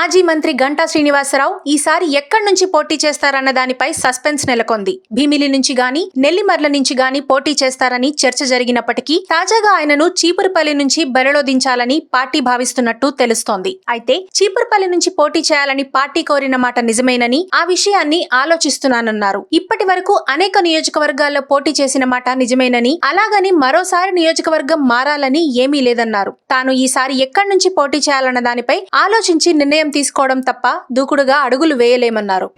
మాజీ మంత్రి గంటా శ్రీనివాసరావు ఈసారి ఎక్కడి నుంచి పోటీ చేస్తారన్న దానిపై సస్పెన్స్ నెలకొంది. భీమిలి నుంచి గాని నెల్లిమర్ల నుంచి గాని పోటీ చేస్తారని చర్చ జరిగినప్పటికీ తాజాగా ఆయనను చీపురుపల్లి నుంచి బరిలో దించాలని పార్టీ భావిస్తున్నట్టు తెలుస్తోంది. అయితే చీపురుపల్లి నుంచి పోటీ చేయాలని పార్టీ కోరిన మాట నిజమేనని ఆ విషయాన్ని ఆలోచిస్తున్నానన్నారు. ఇప్పటి వరకు అనేక నియోజకవర్గాల్లో పోటీ చేసిన మాట నిజమేనని అలాగని మరోసారి నియోజకవర్గం మారాలని ఏమీ లేదన్నారు. తాను ఈసారి ఎక్కడి నుంచి పోటీ చేయాలన్న దానిపై ఆలోచించి నిర్ణయం తీసుకోవడం తప్ప దూకుడుగా అడుగులు వేయలేమన్నారు.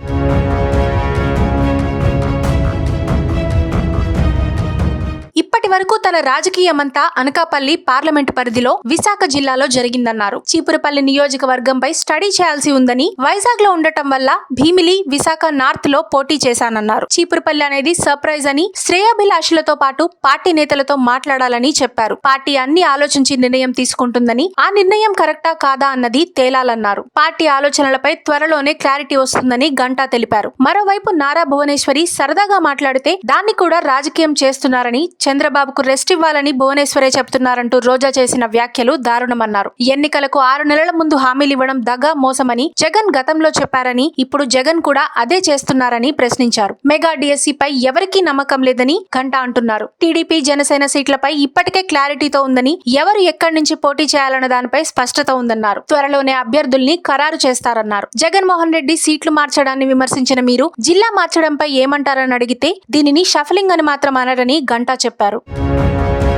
వరకు తన రాజకీయమంతా అనకాపల్లి పార్లమెంటు పరిధిలో విశాఖ జిల్లాలో జరిగిందన్నారు. చీపురుపల్లి నియోజకవర్గంపై స్టడీ చేయాల్సి ఉందని వైజాగ్లో ఉండటం వల్ల భీమిలి విశాఖ నార్త్లో పోటీ చేశానన్నారు. చీపురుపల్లి అనేది సర్ప్రైజ్ అని శ్రేయాభిలాషులతో పాటు పార్టీ నేతలతో మాట్లాడాలని చెప్పారు. పార్టీ అన్ని ఆలోచించి నిర్ణయం తీసుకుంటుందని ఆ నిర్ణయం కరెక్టా కాదా అన్నది తేలాలన్నారు. పార్టీ ఆలోచనలపై త్వరలోనే క్లారిటీ వస్తుందని గంటా తెలిపారు. మరోవైపు నారా భువనేశ్వరి సరదాగా మాట్లాడితే దాన్ని కూడా రాజకీయం చేస్తున్నారని చంద్రబాబు చంద్రబాబుకు రెస్ట్ ఇవ్వాలని భువనేశ్వరే చెప్తున్నారంటూ రోజా చేసిన వ్యాఖ్యలు దారుణమన్నారు. ఎన్నికలకు ఆరు నెలల ముందు హామీలు ఇవ్వడం దగా మోసమని జగన్ గతంలో చెప్పారని ఇప్పుడు జగన్ కూడా అదే చేస్తున్నారని ప్రశ్నించారు. మెగా డిఎస్సీపై ఎవరికీ నమ్మకం లేదని ఘంటా అంటున్నారు. టీడీపీ జనసేన సీట్లపై ఇప్పటికే క్లారిటీతో ఉందని ఎవరు ఎక్కడి నుంచి పోటీ చేయాలన్న దానిపై స్పష్టత ఉందన్నారు. త్వరలోనే అభ్యర్థుల్ని ఖరారు చేస్తారన్నారు. జగన్మోహన్ రెడ్డి సీట్లు మార్చడాన్ని విమర్శించిన మీరు జిల్లా మార్చడంపై ఏమంటారని అడిగితే దీనిని షఫలింగ్ అని మాత్రం అనరని గంటా చెప్పారు. Música